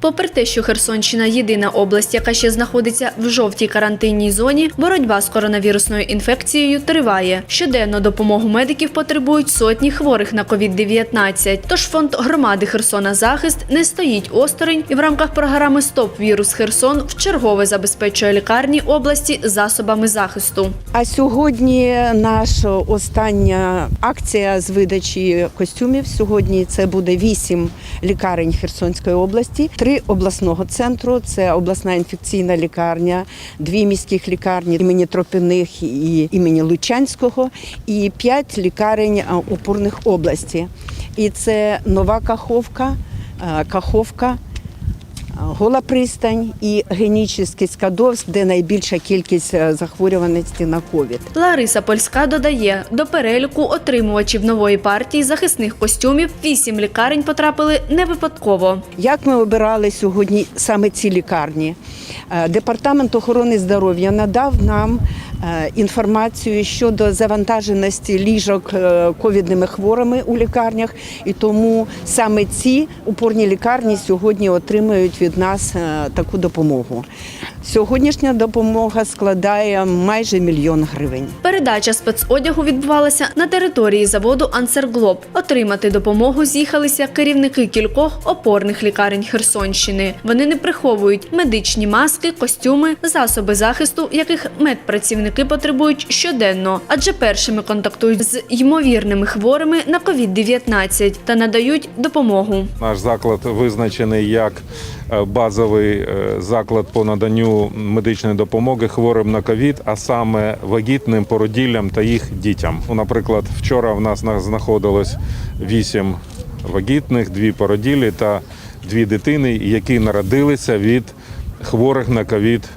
Попри те, що Херсонщина єдина область, яка ще знаходиться в жовтій карантинній зоні, боротьба з коронавірусною інфекцією триває. Щоденно допомогу медиків потребують сотні хворих на COVID-19. Тож фонд громади Херсона Захист не стоїть осторонь і в рамках програми Стоп вірус Херсон вчергове забезпечує лікарні області засобами захисту. А сьогодні наша остання акція з видачі костюмів. Сьогодні це буде вісім лікарень Херсонської області, три обласного центру. Це обласна інфекційна лікарня, дві міських лікарні імені Тропіних і імені Лучанського, і п'ять лікарень опорних області. І це нова Каховка, Каховка. Гола пристань і Генічний Скадовськ, де найбільша кількість е, захворюваності на ковід. Лариса Польська додає, до переліку отримувачів нової партії захисних костюмів вісім лікарень потрапили не випадково. Як ми обирали сьогодні саме ці лікарні? Е, Департамент охорони здоров'я надав нам інформацію щодо завантаженості ліжок е, ковідними хворими у лікарнях, і тому саме ці упорні лікарні сьогодні отримують від нас е, таку допомогу. Сьогоднішня допомога складає майже мільйон гривень. Передача спецодягу відбувалася на території заводу Ансерглоб. Отримати допомогу з'їхалися керівники кількох опорних лікарень Херсонщини. Вони не приховують медичні маски, костюми, засоби захисту, яких медпрацівники потребують щоденно, адже першими контактують з ймовірними хворими на COVID-19 та надають допомогу. Наш заклад визначений як е, базовий е, заклад по наданню медичної допомоги хворим на ковід, а саме вагітним породіллям та їх дітям. Ну, Наприклад, вчора в нас знаходилось вісім вагітних, дві породілі та дві дитини, які народилися від хворих на ковід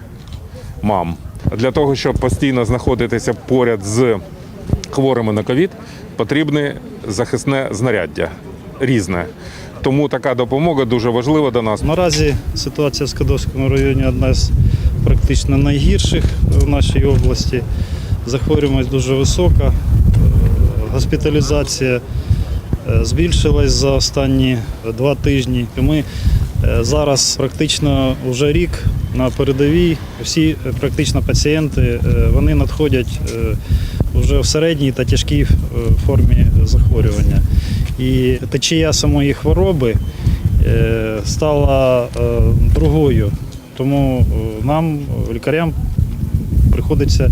мам. Для того, щоб постійно знаходитися поряд з хворими на ковід, потрібне захисне знаряддя різне. Тому така допомога дуже важлива до нас. Наразі ситуація в Скадовському районі одна з практично найгірших в нашій області. Захворюваність дуже висока, госпіталізація е, збільшилась за останні два тижні. Ми зараз практично вже рік на передовій. Всі е, практично пацієнти е, вони надходять е, вже в середній та тяжкій е, формі захворювання. І течія самої хвороби е, стала е, другою. Тому е, нам, е, лікарям, приходиться е,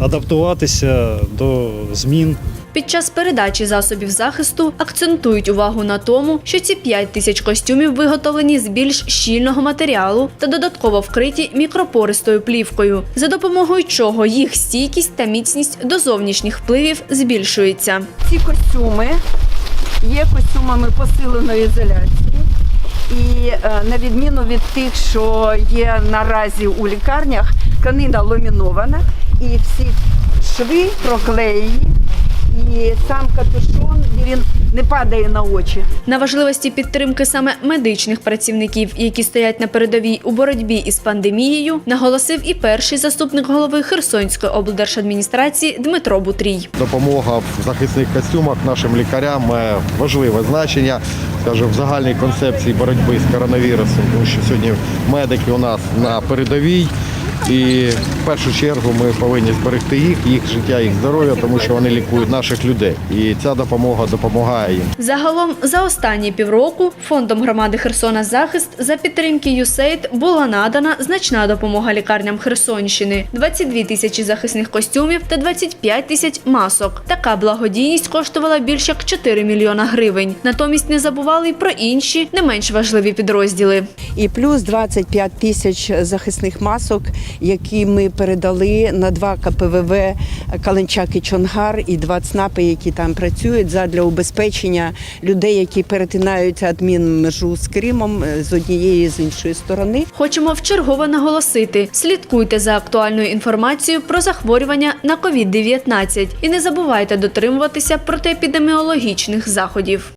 адаптуватися до змін Під час передачі засобів захисту акцентують увагу на тому, що ці 5 тисяч костюмів виготовлені з більш щільного матеріалу та додатково вкриті мікропористою плівкою, за допомогою чого їх стійкість та міцність до зовнішніх впливів збільшується. Ці костюми є костюмами посиленої ізоляції. І е, на відміну від тих, що є наразі у лікарнях, тканина ламінована і всі шви проклеєні, і сам капюшон він не падає на очі. На важливості підтримки саме медичних працівників, які стоять на передовій у боротьбі із пандемією, наголосив і перший заступник голови Херсонської облдержадміністрації Дмитро Бутрій. Допомога в захисних костюмах нашим лікарям має важливе значення, скажімо, в загальній концепції боротьби з коронавірусом, тому що сьогодні медики у нас на передовій. І в першу чергу ми повинні зберегти їх, їх життя, їх здоров'я, тому що вони лікують наших людей. І ця допомога допомагає їм. Загалом за останні півроку фондом громади Херсона Захист за підтримки ЮСЕЙД була надана значна допомога лікарням Херсонщини: 22 тисячі захисних костюмів та 25 тисяч масок. Така благодійність коштувала більш як 4 мільйона гривень. Натомість не забували й про інші не менш важливі підрозділи. І плюс 25 тисяч захисних масок, які ми передали на два КПВВ Каленчак і Чонгар, і два ЦНАПи, які там працюють задля убезпечення людей, які перетинають адмінмежу з Кримом е, з однієї з іншої сторони. Хочемо вчергово наголосити: слідкуйте за актуальною інформацією про захворювання на COVID-19 і не забувайте дотримуватися протиепідеміологічних заходів.